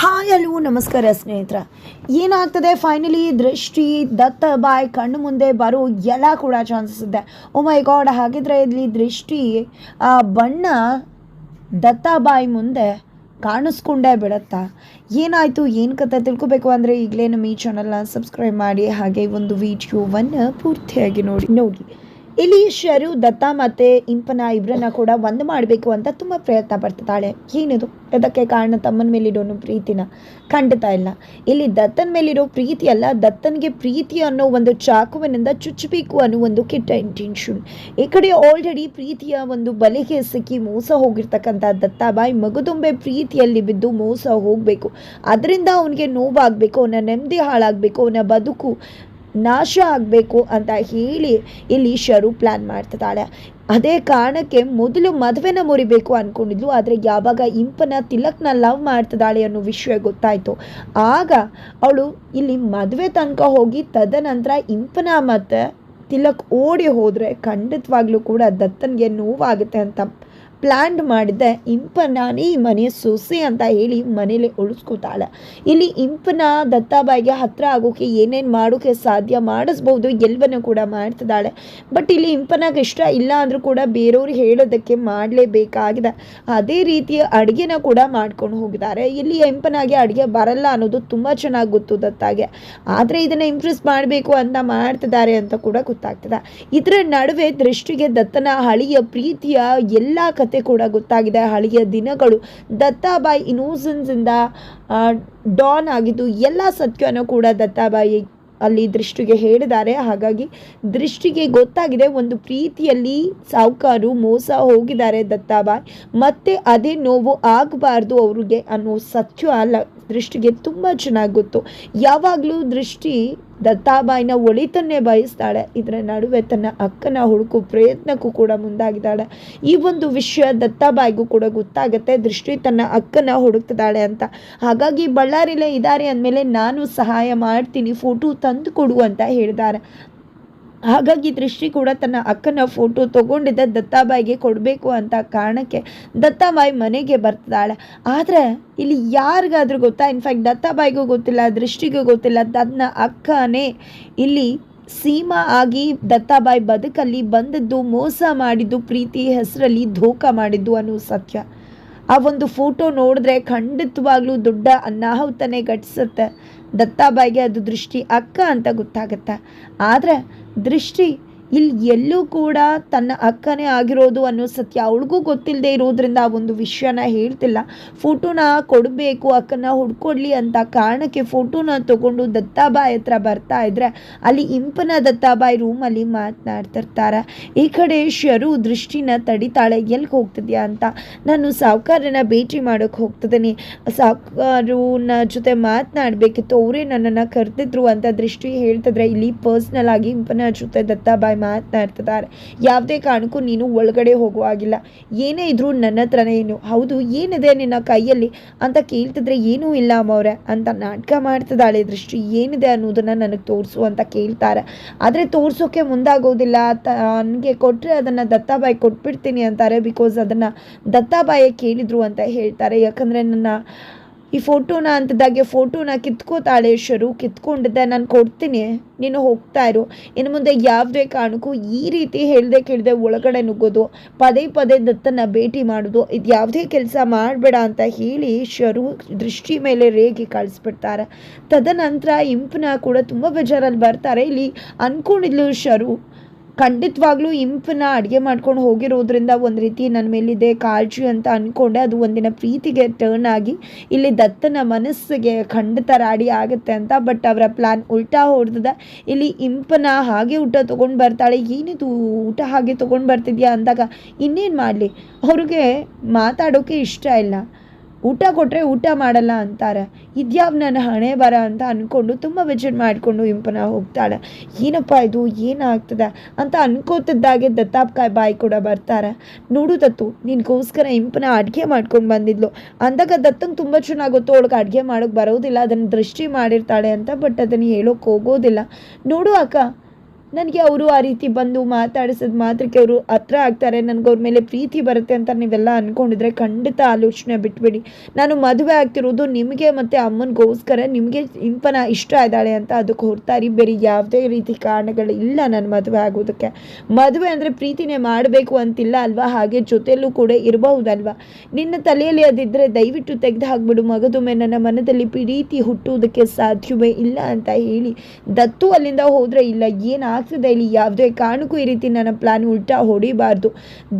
Hi ಅಲ್ಲೂ ನಮಸ್ಕಾರ ಸ್ನೇಹಿತರ. ಏನಾಗ್ತದೆ? ಫೈನಲಿ ದೃಷ್ಟಿ, ದತ್ತ ಬಾಯ್, ಕಣ್ಣು ಮುಂದೆ ಬರೋ ಎಲ್ಲ ಕೂಡ ಚಾನ್ಸಸ್ ಇದೆ. ಮೈ ಗಾಡ್ ಹಾಗಿದ್ರೆ ಇಲ್ಲಿ ದೃಷ್ಟಿ, ಆ ಬಣ್ಣ ದತ್ತ ಬಾಯಿ ಮುಂದೆ ಕಾಣಿಸ್ಕೊಂಡೇ ಬಿಡತ್ತಾ? ಏನಾಯಿತು? ಏನು ಕತೆ ತಿಳ್ಕೊಬೇಕು ಅಂದರೆ ಈಗಲೇ ನಮ್ಮ ಈ ಚಾನಲ್ನ ಸಬ್ಸ್ಕ್ರೈಬ್ ಮಾಡಿ, ಹಾಗೆ ಒಂದು ವಿಡಿಯೋವನ್ನು ಪೂರ್ತಿಯಾಗಿ ನೋಡಿ ನೋಡಿ. ಇಲ್ಲಿ ಶರು ದತ್ತ ಮತ್ತು ಇಂಪನ ಇಬ್ಬರನ್ನ ಕೂಡ ಒಂದು ಮಾಡಬೇಕು ಅಂತ ತುಂಬ ಪ್ರಯತ್ನ ಪಡ್ತಾಳೆ ಏನಿದು? ಅದಕ್ಕೆ ಕಾರಣ ತಮ್ಮನ ಮೇಲಿರೋನು ಪ್ರೀತಿನ ಖಂಡಿತ ಇಲ್ಲ. ಇಲ್ಲಿ ದತ್ತನ ಮೇಲಿರೋ ಪ್ರೀತಿ ಅಲ್ಲ, ದತ್ತನಿಗೆ ಪ್ರೀತಿ ಅನ್ನೋ ಒಂದು ಚಾಕುವಿನಿಂದ ಚುಚ್ಚಬೇಕು ಅನ್ನೋ ಒಂದು ಕೆಟ್ಟ ಇಂಟೆನ್ಷನ್ ಈ ಕಡೆ ಆಲ್ರೆಡಿ ಪ್ರೀತಿಯ ಒಂದು ಬಲೆಗೆ ಸಿಕ್ಕಿ ಮೋಸ ಹೋಗಿರ್ತಕ್ಕಂಥ ದತ್ತಾಬಾಯಿ ಮಗುದುಂಬೆ ಪ್ರೀತಿಯಲ್ಲಿ ಬಿದ್ದು ಮೋಸ ಹೋಗಬೇಕು. ಅದರಿಂದ ಅವನಿಗೆ ನೋವಾಗಬೇಕು, ಅವನ ನೆಮ್ಮದಿ ಹಾಳಾಗಬೇಕು, ಅವನ ಬದುಕು ನಾಶ ಆಗಬೇಕು ಅಂತ ಹೇಳಿ ಇಲ್ಲಿ ಶರು ಪ್ಲ್ಯಾನ್ ಮಾಡ್ತಿದ್ದಾಳೆ. ಅದೇ ಕಾರಣಕ್ಕೆ ಮೊದಲು ಮದುವೆನ ಮುರಿಬೇಕು ಅಂದ್ಕೊಂಡಿದ್ಲು ಆದರೆ ಯಾವಾಗ ಇಂಪನ ತಿಲಕ್ನ ಲವ್ ಮಾಡ್ತಿದ್ದಾಳೆ ಅನ್ನೋ ವಿಷಯ ಗೊತ್ತಾಯಿತು. ಆಗ ಅವಳು ಇಲ್ಲಿ ಮದುವೆ ತನಕ ಹೋಗಿ ತದನಂತರ ಇಂಪನ ಮತ್ತು ತಿಲಕ್ ಓಡಿ ಹೋದರೆ ಖಂಡಿತವಾಗ್ಲೂ ಕೂಡ ದತ್ತನಿಗೆ ನೋವಾಗುತ್ತೆ ಅಂತ ಪ್ಲ್ಯಾನ್ ಮಾಡಿದ್ದೆ ಇಂಪನಾನೇ ಈ ಮನೆಯ ಸೊಸೆ ಅಂತ ಹೇಳಿ ಮನೇಲಿ ಉಳಿಸ್ಕೊತಾಳೆ. ಇಲ್ಲಿ ಇಂಪನ ದತ್ತಾಬಾಯಿಗೆ ಹತ್ರ ಆಗೋಕೆ ಏನೇನು ಮಾಡೋಕೆ ಸಾಧ್ಯ ಮಾಡಿಸ್ಬೋದು ಎಲ್ಲವನ್ನು ಕೂಡ ಮಾಡ್ತಿದ್ದಾಳೆ. ಬಟ್ ಇಲ್ಲಿ ಇಂಪನಾಗ ಇಷ್ಟ ಇಲ್ಲ ಅಂದರೂ ಕೂಡ ಬೇರೆಯವ್ರು ಹೇಳೋದಕ್ಕೆ ಮಾಡಲೇಬೇಕಾಗಿದೆ. ಅದೇ ರೀತಿಯ ಅಡುಗೆನ ಕೂಡ ಮಾಡ್ಕೊಂಡು ಹೋಗಿದ್ದಾರೆ. ಇಲ್ಲಿ ಇಂಪನಾಗೆ ಅಡುಗೆ ಬರಲ್ಲ ಅನ್ನೋದು ತುಂಬ ಚೆನ್ನಾಗಿ ಗೊತ್ತು ದತ್ತಾಗೆ. ಆದರೆ ಇದನ್ನು ಇಂಪ್ರೆಸ್ ಮಾಡಬೇಕು ಅಂತ ಮಾಡ್ತಿದ್ದಾರೆ ಅಂತ ಕೂಡ ಗೊತ್ತಾಗ್ತದೆ. ಇದರ ನಡುವೆ ದೃಷ್ಟಿಗೆ ದತ್ತನ ಹಳಿಯ ಪ್ರೀತಿಯ ಎಲ್ಲ ಕತೆ ಕೂಡ ಗೊತ್ತಾಗಿದೆ. ಹಳೆಯ ದಿನಗಳು ದತ್ತಾಬಾಯಿ ಇನ್ನೋಸೆನ್ಸಿಂದ ಡಾನ್ ಆಗಿದ್ದು ಎಲ್ಲ ಸತ್ಯನೂ ಕೂಡ ದತ್ತಾಬಾಯಿ ಅಲ್ಲಿ ದೃಷ್ಟಿಗೆ ಹೇಳಿದ್ದಾರೆ. ಹಾಗಾಗಿ ದೃಷ್ಟಿಗೆ ಗೊತ್ತಾಗಿದೆ. ಒಂದು ಪ್ರೀತಿಯಲ್ಲಿ ಸಾವುಕಾರು ಮೋಸ ಹೋಗಿದ್ದಾರೆ ದತ್ತಾಬಾಯಿ. ಮತ್ತೆ ಅದೇ ನೋವು ಆಗಬಾರ್ದು ಅವ್ರಿಗೆ ಅನ್ನೋ ಸತ್ಯ ಅಲ್ಲ. ದೃಷ್ಟಿಗೆ ತುಂಬ ಚೆನ್ನಾಗಿ ಗೊತ್ತು. ಯಾವಾಗಲೂ ದೃಷ್ಟಿ ದತ್ತಾಬಾಯಿನ ಒಳಿತನ್ನೇ ಬಯಸ್ತಾಳೆ. ಇದರ ನಡುವೆ ತನ್ನ ಅಕ್ಕನ ಹುಡುಕು ಪ್ರಯತ್ನಕ್ಕೂ ಕೂಡ ಮುಂದಾಗಿದ್ದಾಳೆ. ಈ ಒಂದು ವಿಷಯ ದತ್ತಾಬಾಯಿಗೂ ಕೂಡ ಗೊತ್ತಾಗುತ್ತೆ. ದೃಷ್ಟಿ ತನ್ನ ಅಕ್ಕನ ಹುಡುಕ್ತಿದ್ದಾಳೆ ಅಂತ. ಹಾಗಾಗಿ ಬಳ್ಳಾರಿಲೇ ಇದ್ದಾರೆ ಅಂದಮೇಲೆ ನಾನು ಸಹಾಯ ಮಾಡ್ತೀನಿ, ಫೋಟೋ ತಂದು ಕೊಡು ಅಂತ ಹೇಳಿದ್ದಾರೆ. ಹಾಗಾಗಿ ದೃಷ್ಟಿ ಕೂಡ ತನ್ನ ಅಕ್ಕನ ಫೋಟೋ ತಗೊಂಡಿದ್ದ ದತ್ತಾಬಾಯಿಗೆ ಕೊಡಬೇಕು ಅಂತ ಕಾರಣಕ್ಕೆ ದತ್ತಾಬಾಯಿ ಮನೆಗೆ ಬರ್ತಿದ್ದಾಳೆ ಆದರೆ ಇಲ್ಲಿ ಯಾರಿಗಾದ್ರೂ ಗೊತ್ತಾ? ಇನ್ಫ್ಯಾಕ್ಟ್ ದತ್ತಾಬಾಯಿಗೂ ಗೊತ್ತಿಲ್ಲ, ದೃಷ್ಟಿಗೂ ಗೊತ್ತಿಲ್ಲ. ತನ್ನ ಅಕ್ಕನೇ ಇಲ್ಲಿ ಸೀಮಾ ಆಗಿ ದತ್ತಾಬಾಯಿ ಬದುಕಲ್ಲಿ ಬಂದದ್ದು, ಮೋಸ ಮಾಡಿದ್ದು, ಪ್ರೀತಿ ಹೆಸರಲ್ಲಿ ಧೋಕ ಮಾಡಿದ್ದು ಅನ್ನೋ ಸತ್ಯ. ಆ ಒಂದು ಫೋಟೋ ನೋಡಿದ್ರೆ ಖಂಡಿತವಾಗ್ಲೂ ದೊಡ್ಡ ಅನಾಹುತನೇ ಘಟಿಸುತ್ತೆ. ದತ್ತಾಬಾಯಿಗೆ ಅದು ದೃಷ್ಟಿ ಅಕ್ಕ ಅಂತ ಗೊತ್ತಾಗುತ್ತೆ? ಆದರೆ ದೃಷ್ಟಿ ಇಲ್ಲಿ ಎಲ್ಲೂ ಕೂಡ ತನ್ನ ಅಕ್ಕನೇ ಆಗಿರೋದು ಅನ್ನೋ ಸತ್ಯ ಅವಳಿಗೂ ಗೊತ್ತಿಲ್ಲದೆ ಇರೋದ್ರಿಂದ ಆ ಒಂದು ವಿಷಯನ ಹೇಳ್ತಿಲ್ಲ. ಫೋಟೋನ ಕೊಡಬೇಕು ಅಕ್ಕನ ಹುಡ್ಕೊಡ್ಲಿ ಅಂತ ಕಾರಣಕ್ಕೆ ಫೋಟೋನ ತಗೊಂಡು ದತ್ತಾಬಾಯಿ ಹತ್ರ ಬರ್ತಾ ಇದ್ರೆ ಅಲ್ಲಿ ಇಂಪನ ದತ್ತಾಬಾಯಿ ರೂಮಲ್ಲಿ ಮಾತನಾಡ್ತಿರ್ತಾರೆ. ಈ ಕಡೆ ಶರು ದೃಷ್ಟಿನ ತಡಿತಾಳೆ ಎಲ್ಲಿಗೆ ಹೋಗ್ತಿದ್ಯಾ ಅಂತ. ನಾನು ಸಾವುಕಾರನ ಭೇಟಿ ಮಾಡೋಕ್ಕೆ ಹೋಗ್ತಿದ್ದೀನಿ. ಸಾವುಕಾರನ ಜೊತೆ ಮಾತನಾಡಬೇಕಿತ್ತು, ಅವರೇ ನನ್ನನ್ನು ಕರೆದಿದ್ರು ಅಂತ ದೃಷ್ಟಿ ಹೇಳ್ತಿದ್ರೆ ಇಲ್ಲಿ ಪರ್ಸ್ನಲ್ ಆಗಿ ಇಂಪನ ಜೊತೆ ದತ್ತಾಬಾಯಿ ಮಾತನಾಡ್ತಿದ್ದಾರೆ. ಯಾವುದೇ ಕಾರಣಕ್ಕೂ ನೀನು ಒಳಗಡೆ ಹೋಗುವಾಗಿಲ್ಲ ಏನೇ ಇದ್ರೂ ನನ್ನ ಹತ್ರನೇ ಏನು ಹೌದು, ಏನಿದೆ ನಿನ್ನ ಕೈಯಲ್ಲಿ? ಅಂತ ಕೇಳ್ತಿದ್ರೆ ಏನೂ ಇಲ್ಲ ಅಮ್ಮವ್ರೆ ಅಂತ ನಾಟಕ ಮಾಡ್ತಿದ್ದಾಳೆ ದೃಷ್ಟಿ. ಏನಿದೆ ಅನ್ನೋದನ್ನು ನನಗೆ ತೋರಿಸು ಅಂತ ಕೇಳ್ತಾರೆ. ಆದರೆ ತೋರಿಸೋಕ್ಕೆ ಮುಂದಾಗೋದಿಲ್ಲ. ನನಗೆ ಕೊಟ್ಟರೆ ಅದನ್ನು ದತ್ತಾಬಾಯಿ ಕೊಟ್ಬಿಡ್ತೀನಿ ಅಂತಾರೆ ಬಿಕಾಸ್ ಅದನ್ನು ದತ್ತಾಬಾಯಿ ಕೇಳಿದ್ರು ಅಂತ ಹೇಳ್ತಾರೆ. ಯಾಕಂದರೆ ನನ್ನ ಈ ಫೋಟೋನ ಅಂತದಾಗೆ ಫೋಟೋನ ಕಿತ್ಕೋತಾಳೆ ಶರು ಕಿತ್ಕೊಂಡಿದ್ದೆ ನಾನು ಕೊಡ್ತೀನಿ, ನೀನು ಹೋಗ್ತಾ ಇರು. ಇನ್ನು ಮುಂದೆ ಯಾವುದೇ ಕಾರಣಕ್ಕೂ ಈ ರೀತಿ ಹೇಳ್ದೆ ಕೇಳದೆ ಒಳಗಡೆ ನುಗ್ಗೋದು, ಪದೇ ಪದೇ ದತ್ತನ ಭೇಟಿ ಮಾಡೋದು, ಇದು ಯಾವುದೇ ಕೆಲಸ ಮಾಡಬೇಡ ಅಂತ ಹೇಳಿ ಶರು ದೃಷ್ಟಿ ಮೇಲೆ ರೇಗಿ ಕಳಿಸ್ಬಿಡ್ತಾರೆ. ತದನಂತರ ಇಂಪನ ಕೂಡ ತುಂಬ ಬೇಜಾರಲ್ಲಿ ಬರ್ತಾರೆ. ಇಲ್ಲಿ ಅಂದ್ಕೊಂಡಿದ್ಲು ಶರು ಖಂಡಿತವಾಗ್ಲೂ ಇಂಪನ್ನ ಅಡುಗೆ ಮಾಡ್ಕೊಂಡು ಹೋಗಿರೋದ್ರಿಂದ ಒಂದು ರೀತಿ ನನ್ನ ಮೇಲಿದೆ ಕಾಳಜಿ ಅಂತ ಅಂದ್ಕೊಂಡೆ ಅದು ಒಂದಿನ ಪ್ರೀತಿಗೆ ಟರ್ನ್ ಆಗಿ ಇಲ್ಲಿ ದತ್ತನ ಮನಸ್ಸಿಗೆ ಖಂಡಿತ ರಾಡಿ ಆಗುತ್ತೆ ಅಂತ. ಬಟ್ ಅವರ ಪ್ಲ್ಯಾನ್ ಉಲ್ಟಾ ಹೊಡೆದ ಇಲ್ಲಿ ಇಂಪನ ಹಾಗೆ ಊಟ ತೊಗೊಂಡು ಬರ್ತಾಳೆ. ಏನಿದು ಊಟ ಹಾಗೆ ತೊಗೊಂಡು ಬರ್ತಿದ್ಯಾ ಅಂದಾಗ ಇನ್ನೇನು ಮಾಡಲಿ? ಅವ್ರಿಗೆ ಮಾತಾಡೋಕ್ಕೆ ಇಷ್ಟ ಇಲ್ಲ. ಊಟ ಕೊಟ್ಟರೆ ಊಟ ಮಾಡಲ್ಲ ಅಂತಾರೆ. ಇದ್ಯಾವ ನನ್ನ ಹಣೆ ಬರ ಅಂತ ಅಂದ್ಕೊಂಡು ತುಂಬ ವಿಜಿಟ್ ಮಾಡಿಕೊಂಡು ಇಂಪನ ಹೋಗ್ತಾಳೆ. ಏನಪ್ಪ ಇದು? ಏನಾಗ್ತದೆ? ಅಂತ ಅನ್ಕೋತಿದ್ದಾಗೆ ದತ್ತಾಪ್ಕಾಯಿ ಬಾಯಿ ಕೂಡ ಬರ್ತಾರೆ. ನೋಡು ದತ್ತು, ನಿನಗೋಸ್ಕರ ಇಂಪನ ಅಡುಗೆ ಮಾಡ್ಕೊಂಡು ಬಂದಿದ್ಲು. ಅಂದಾಗ ದತ್ತಂಗೆ ತುಂಬ ಚೆನ್ನಾಗಿ ಗೊತ್ತು, ಅವಳಿಗೆ ಅಡುಗೆ ಮಾಡೋಕ್ಕೆ ಬರೋದಿಲ್ಲ, ಅದನ್ನು ದೃಷ್ಟಿ ಮಾಡಿರ್ತಾಳೆ ಅಂತ, ಬಟ್ ಅದನ್ನು ಹೇಳೋಕೆ ಹೋಗೋದಿಲ್ಲ. ನೋಡು ಅಕ್ಕ ನನಗೆ ಅವರು ಆ ರೀತಿ ಬಂದು ಮಾತಾಡಿಸಿದ ಮಾತ್ರಕ್ಕೆ ಅವರು ಹತ್ರ ಆಗ್ತಾರೆ. ನನಗೆ ಅವ್ರ ಮೇಲೆ ಪ್ರೀತಿ ಬರುತ್ತೆ ಅಂತ ನೀವೆಲ್ಲ ಅಂದ್ಕೊಂಡಿದ್ರೆ ಖಂಡಿತ ಆಲೋಚನೆ ಬಿಟ್ಬಿಡಿ. ನಾನು ಮದುವೆ ಆಗ್ತಿರೋದು ನಿಮಗೆ ಮತ್ತು ಅಮ್ಮನಿಗೋಸ್ಕರ ನಿಮಗೆ ಇಂಪನ ಇಷ್ಟ ಇದ್ದಾಳೆ ಅಂತ ಅದಕ್ಕೆ ಹೊರತಾರಿ ಬೇರೆ ಯಾವುದೇ ರೀತಿ ಕಾರಣಗಳು ಇಲ್ಲ ನಾನು ಮದುವೆ ಆಗೋದಕ್ಕೆ. ಮದುವೆ ಅಂದರೆ ಪ್ರೀತಿನೇ ಮಾಡಬೇಕು ಅಂತಿಲ್ಲ ಅಲ್ವಾ? ಹಾಗೆ ಜೊತೆಯಲ್ಲೂ ಕೂಡ ಇರಬಹುದಲ್ವಾ? ನಿನ್ನ ತಲೆಯಲ್ಲಿ ಅದಿದ್ದರೆ ದಯವಿಟ್ಟು ತೆಗೆದು ಹಾಕ್ಬಿಡು. ಮಗದೊಮ್ಮೆ ನನ್ನ ಮನದಲ್ಲಿ ಪ್ರೀತಿ ಹುಟ್ಟುವುದಕ್ಕೆ ಸಾಧ್ಯವೇ ಇಲ್ಲ ಅಂತ ಹೇಳಿ. ದತ್ತು ಅಲ್ಲಿಂದ ಹೋದರೆ ಇಲ್ಲ. ಇಲ್ಲಿ ಯಾವುದೇ ಕಾರಣಕ್ಕೂ ಈ ರೀತಿ ನನ್ನ ಪ್ಲಾನ್ ಉಲ್ಟಾ ಹೊಡಿಬಾರ್ದು.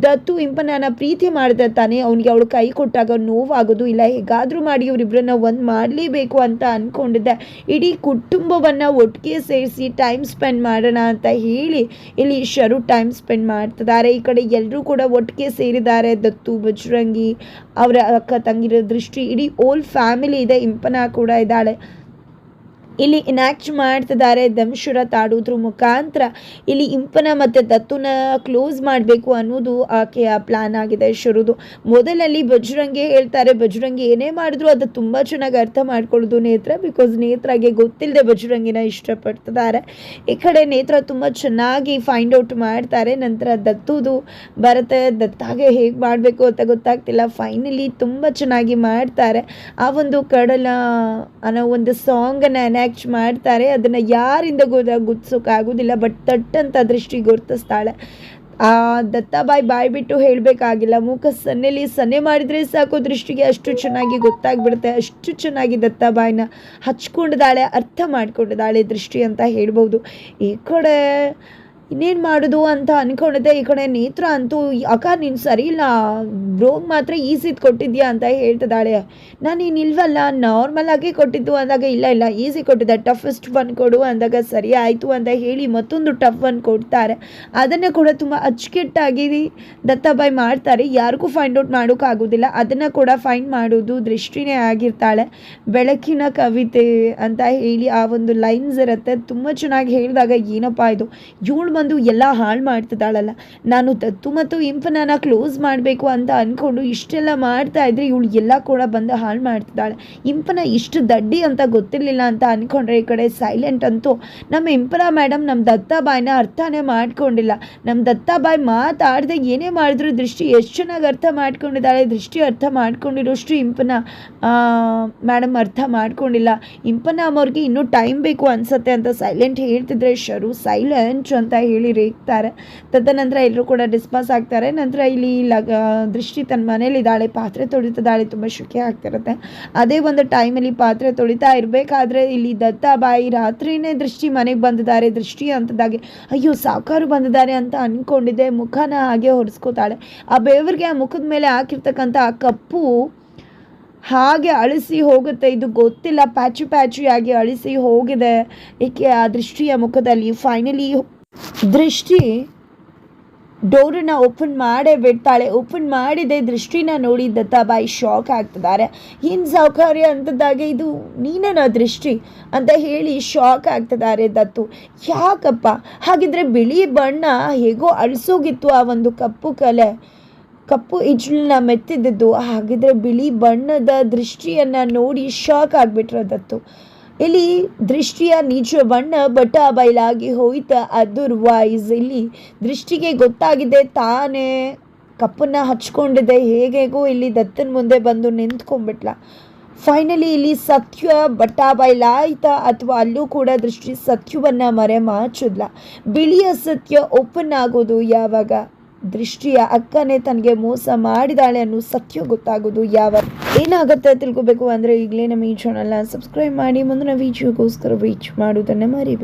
ದತ್ತು ಇಂಪನನ್ನ ಪ್ರೀತಿ ಮಾಡಿದ ತಾನೇ. ಅವನಿಗೆ ಅವಳು ಕೈ ಕೊಟ್ಟಾಗ ನೋವಾಗೋದು ಇಲ್ಲ. ಹೇಗಾದರೂ ಮಾಡಿ ಇವರಿಬ್ಬರನ್ನ ಒಂದು ಮಾಡಲೇಬೇಕು ಅಂತ ಅಂದ್ಕೊಂಡಿದ್ದೆ ಇಡೀ ಕುಟುಂಬವನ್ನು ಒಟ್ಟಿಗೆ ಸೇರಿಸಿ ಟೈಮ್ ಸ್ಪೆಂಡ್ ಮಾಡೋಣ ಅಂತ ಹೇಳಿ ಇಲ್ಲಿ ಶರು ಟೈಮ್ ಸ್ಪೆಂಡ್ ಮಾಡ್ತಿದ್ದಾರೆ. ಈ ಕಡೆ ಎಲ್ಲರೂ ಕೂಡ ಒಟ್ಟಿಗೆ ಸೇರಿದ್ದಾರೆ. ದತ್ತು, ಬಜರಂಗಿ, ಅವರ ಅಕ್ಕ ತಂಗಿರೋ ದೃಷ್ಟಿ ಇಡೀ ಓಲ್ ಫ್ಯಾಮಿಲಿ ಇದೆ. ಇಂಪನ ಕೂಡ ಇದ್ದಾಳೆ. ಇಲ್ಲಿ ಇನ್ಯಾಕ್ಟ್ ಮಾಡ್ತಿದ್ದಾರೆ ದಂಶುರ ತಾಡೋದ್ರ ಮುಖಾಂತರ. ಇಲ್ಲಿ ಇಂಪನ ಮತ್ತು ದತ್ತುನ ಕ್ಲೋಸ್ ಮಾಡಬೇಕು ಅನ್ನೋದು ಆಕೆಯ ಪ್ಲಾನ್ ಆಗಿದೆ ಶುರುದು. ಮೊದಲಲ್ಲಿ ಬಜರಂಗಿ ಹೇಳ್ತಾರೆ ಬಜರಂಗಿ ಏನೇ ಮಾಡಿದ್ರು ಅದು ತುಂಬ ಚೆನ್ನಾಗಿ ಅರ್ಥ ಮಾಡ್ಕೊಳ್ಳೋದು ನೇತ್ರ ಬಿಕಾಸ್ ನೇತ್ರಾಗೆ ಗೊತ್ತಿಲ್ಲದೆ ಬಜರಂಗಿನ ಇಷ್ಟಪಡ್ತಿದ್ದಾರೆ. ಈ ಕಡೆ ನೇತ್ರ ತುಂಬ ಚೆನ್ನಾಗಿ ಫೈಂಡ್ ಔಟ್ ಮಾಡ್ತಾರೆ, ನಂತರ ದತ್ತುದು ಬರುತ್ತೆ ದತ್ತಾಗೆ ಹೇಗೆ ಮಾಡಬೇಕು ಅಂತ ಗೊತ್ತಾಗ್ತಿಲ್ಲ ಫೈನಲಿ ತುಂಬ ಚೆನ್ನಾಗಿ ಮಾಡ್ತಾರೆ. ಆ ಒಂದು ಕಡಲ ಅನ್ನೋ ಒಂದು ಸಾಂಗನ್ನು ಎನ್ಯಾಕ್ಟ್ ಮಾಡ್ತಾರೆ. ಅದನ್ನು ಯಾರಿಂದ ಗುದ ಗುತ್ಸೋಕ್ಕಾಗೋದಿಲ್ಲ ಬಟ್ ತಟ್ಟಂತ ದೃಷ್ಟಿ ಗುರುತಿಸ್ತಾಳೆ. ಆ, ದತ್ತಾಬಾಯಿ ಬಾಯಿ ಬಿಟ್ಟು ಹೇಳಬೇಕಾಗಿಲ್ಲ, ಮೂಕ ಸನ್ನೆಲಿ ಸನ್ನೆ ಮಾಡಿದರೆ ಸಾಕು, ದೃಷ್ಟಿಗೆ ಅಷ್ಟು ಚೆನ್ನಾಗಿ ಗೊತ್ತಾಗ್ಬಿಡುತ್ತೆ. ಅಷ್ಟು ಚೆನ್ನಾಗಿ ದತ್ತಾಬಾಯಿನ ಹಚ್ಕೊಂಡಿದ್ದಾಳೆ, ಅರ್ಥ ಮಾಡ್ಕೊಂಡಿದ್ದಾಳೆ ದೃಷ್ಟಿ ಅಂತ ಹೇಳ್ಬೋದು ಈ ಕಡೆ ಇನ್ನೇನು ಮಾಡೋದು ಅಂತ ಅಂದ್ಕೊಂಡಿದ್ದೆ ಈ ಕಡೆ ನೇತ್ರ ಅಂತೂ ಅಕ್ಕ, ನೀನು ಸರಿ ಇಲ್ಲ ಬ್ರೋಗ್ ಮಾತ್ರ ಈಸಿದು ಕೊಟ್ಟಿದ್ಯಾ ಅಂತ ಹೇಳ್ತಿದ್ದಾಳೆ. ನಾನು ನೀನು ಇಲ್ವಲ್ಲ, ನಾರ್ಮಲ್ ಆಗಿ ಕೊಟ್ಟಿದ್ದು ಅಂದಾಗ ಇಲ್ಲ ಇಲ್ಲ, ಈಸಿ ಕೊಟ್ಟಿದ್ದೆ. ಟಫೆಸ್ಟ್ ಒನ್ ಕೊಡು ಅಂದಾಗ ಸರಿ ಆಯಿತು ಅಂತ ಹೇಳಿ ಮತ್ತೊಂದು ಟಫ್ ಒನ್ ಕೊಡ್ತಾರೆ. ಅದನ್ನು ಕೂಡ ತುಂಬ ಅಚ್ಚುಕಟ್ಟಾಗಿ ದತ್ತಾಬಾಯಿ ಮಾಡ್ತಾರೆ. ಯಾರಿಗೂ ಫೈಂಡ್ ಔಟ್ ಮಾಡೋಕ್ಕಾಗೋದಿಲ್ಲ ಅದನ್ನು ಕೂಡ ಫೈಂಡ್ ಮಾಡೋದು ದೃಷ್ಟಿನೇ ಆಗಿರ್ತಾಳೆ. ಬೆಳಕಿನ ಕವಿತೆ ಅಂತ ಹೇಳಿ ಆ ಒಂದು ಲೈನ್ಸ್ ಇರುತ್ತೆ. ತುಂಬ ಚೆನ್ನಾಗಿ ಹೇಳಿದಾಗ ಏನಪ್ಪ ಇದು? ಇವಳು ಬಂದು ಎಲ್ಲ ಹಾಳು ಮಾಡ್ತಿದ್ದಾಳಲ್ಲ. ನಾನು ದತ್ತು ಮತ್ತು ಇಂಪನನ್ನ ಕ್ಲೋಸ್ ಮಾಡಬೇಕು ಅಂತ ಅಂದ್ಕೊಂಡು ಇಷ್ಟೆಲ್ಲ ಮಾಡ್ತಾ ಇದ್ರೆ ಇವಳು ಎಲ್ಲ ಕೂಡ ಬಂದು ಹಾಳು ಮಾಡ್ತಿದ್ದಾಳೆ. ಇಂಪನ ಇಷ್ಟು ದಡ್ಡಿ ಅಂತ ಗೊತ್ತಿರಲಿಲ್ಲ ಅಂತ ಅಂದ್ಕೊಂಡ್ರೆ ಈ ಕಡೆ ಸೈಲೆಂಟ್ ಅಂತೂ ನಮ್ಮ ಇಂಪನ ಮೇಡಮ್ ನಮ್ಮ ದತ್ತಾಬಾಯಿನ ಅರ್ಥನೇ ಮಾಡ್ಕೊಂಡಿಲ್ಲ. ನಮ್ಮ ದತ್ತಾಬಾಯಿ ಮಾತಾಡದೆ ಏನೇ ಮಾಡಿದ್ರು ದೃಷ್ಟಿ ಎಷ್ಟು ಚೆನ್ನಾಗಿ ಅರ್ಥ ಮಾಡ್ಕೊಂಡಿದ್ದಾಳೆ, ದೃಷ್ಟಿ ಅರ್ಥ ಮಾಡ್ಕೊಂಡಿರೋಷ್ಟು ಇಂಪನ ಮೇಡಮ್ ಅರ್ಥ ಮಾಡ್ಕೊಂಡಿಲ್ಲ. ಇಂಪನ ಅವ್ರಿಗೆ ಇನ್ನೂ ಟೈಮ್ ಬೇಕು ಅನ್ಸುತ್ತೆ ಅಂತ ಸೈಲೆಂಟ್ ಹೇಳ್ತಿದ್ರೆ, ಶರು ಸೈಲೆಂಟ್ ಅಂತ ರೇಗ್ತಾರೆ. ತದನಂತರ ಎಲ್ಲರೂ ಕೂಡ ಡಿಸ್ಪಾಸ್ ಆಗ್ತಾರೆ. ನಂತರ ಇಲ್ಲಿ ಲಗ ದೃಷ್ಟಿ ತನ್ನ ಮನೇಲಿ ಇದ್ದಾಳೆ. ಪಾತ್ರೆ ತೊಳಿತಿದ್ದಾಳೆ ತುಂಬ ಶುಕೆ ಆಗ್ತಿರುತ್ತೆ. ಅದೇ ಒಂದು ಟೈಮಲ್ಲಿ ಪಾತ್ರೆ ತೊಳಿತಾ ಇರಬೇಕಾದ್ರೆ ಇಲ್ಲಿ ದತ್ತಾಬಾಯಿ ರಾತ್ರಿನೇ ದೃಷ್ಟಿ ಮನೆಗೆ ಬಂದಿದ್ದಾರೆ. ದೃಷ್ಟಿ ಅಂತದಾಗೆ, ಅಯ್ಯೋ, ಸಾಕಾರು ಬಂದಿದ್ದಾರೆ ಅಂತ ಅಂದ್ಕೊಂಡಿದ್ದೆ ಮುಖನ ಹಾಗೆ ಹೊರಿಸ್ಕೋತಾಳೆ ಆ ಬೇವರಿಗೆ ಆ ಮುಖದ ಮೇಲೆ ಹಾಕಿರ್ತಕ್ಕಂಥ ಆ ಕಪ್ಪು ಹಾಗೆ ಅಳಿಸಿ ಹೋಗುತ್ತೆ. ಇದು ಗೊತ್ತಿಲ್ಲ. ಪ್ಯಾಚು ಪ್ಯಾಚು ಆಗಿ ಅಳಿಸಿ ಹೋಗಿದೆ. ಏಕೆ ಆ ದೃಷ್ಟಿಯ ಮುಖದಲ್ಲಿ? ಫೈನಲಿ ದೃಷ್ಟಿ ಡೋರನ್ನ ಓಪನ್ ಮಾಡೇ ಬಿಡ್ತಾಳೆ. ಓಪನ್ ಮಾಡಿದೆ ದೃಷ್ಟಿನ ನೋಡಿ ದತ್ತಾಬಾಯಿ ಶಾಕ್ ಆಗ್ತಿದ್ದಾರೆ. ಏನು ಸೌಕರ್ಯ ಅಂತದಾಗೆ ಇದು ನೀನೇನ ದೃಷ್ಟಿ ಅಂತ ಹೇಳಿ ಶಾಕ್ ಆಗ್ತಿದ್ದಾರೆ ದತ್ತು. ಯಾಕಪ್ಪ? ಹಾಗಿದ್ರೆ ಬಿಳಿ ಬಣ್ಣ ಹೇಗೋ ಅಳಿಸೋಗಿತ್ತು ಆ ಒಂದು ಕಪ್ಪು ಕಲೆ. ಕಪ್ಪು ಇಜ್ಲನ್ನ ಮೆತ್ತಿದ್ದು ಹಾಗಿದ್ರೆ ಬಿಳಿ ಬಣ್ಣದ ದೃಷ್ಟಿಯನ್ನು ನೋಡಿ ಶಾಕ್ ಆಗಿಬಿಟ್ರೆ ದತ್ತು. ಇಲ್ಲಿ ದೃಷ್ಟಿಯ ನಿಜ ಬಣ್ಣ ಬಯಲಾಗಿ ಹೋಯ್ತ ಅದರ್ವೈಸ್ ಇಲ್ಲಿ ದೃಷ್ಟಿಗೆ ಗೊತ್ತಾಗಿದೆ, ತಾನೇ ಕಪ್ಪನ್ನ ಹಚ್ಕೊಂಡಿದೆ. ಹೇಗೆಗೋ ಇಲ್ಲಿ ದತ್ತನ ಮುಂದೆ ಬಂದು ನಿಂತ್ಕೊಂಡ್ಬಿಟ್ಲ. ಫೈನಲಿ ಇಲ್ಲಿ ಸತ್ಯ ಬಟ್ಟ ಅಥವಾ ಅಲ್ಲೂ ಕೂಡ ದೃಷ್ಟಿ ಸತ್ಯವನ್ನು ಮರೆ ಮಾಚಿದ್ಲ ಬಿಳಿಯ ಸತ್ಯ ಓಪನ್ ಆಗೋದು ಯಾವಾಗ? ದೃಷ್ಟಿಯ ಅಕ್ಕನೇ ತನಗೆ ಮೋಸ ಮಾಡಿದಾಳೆ ಅನ್ನೋ ಸತ್ಯ ಗೊತ್ತಾಗೋದು ಯಾವ ಏನಾಗುತ್ತೆ ತಿಳ್ಕೊಬೇಕು ಅಂದರೆ ಈಗಲೇ ನಮ್ಮ ಈ ಚಾನಲ್ನ ಸಬ್ಸ್ಕ್ರೈಬ್ ಮಾಡಿ. ಮುಂದಿನ ವೀಡಿಯೋಗೋಸ್ಕರ ವೀಚ್ ಮಾಡೋದನ್ನು ಮರಿಬೇಡಿ.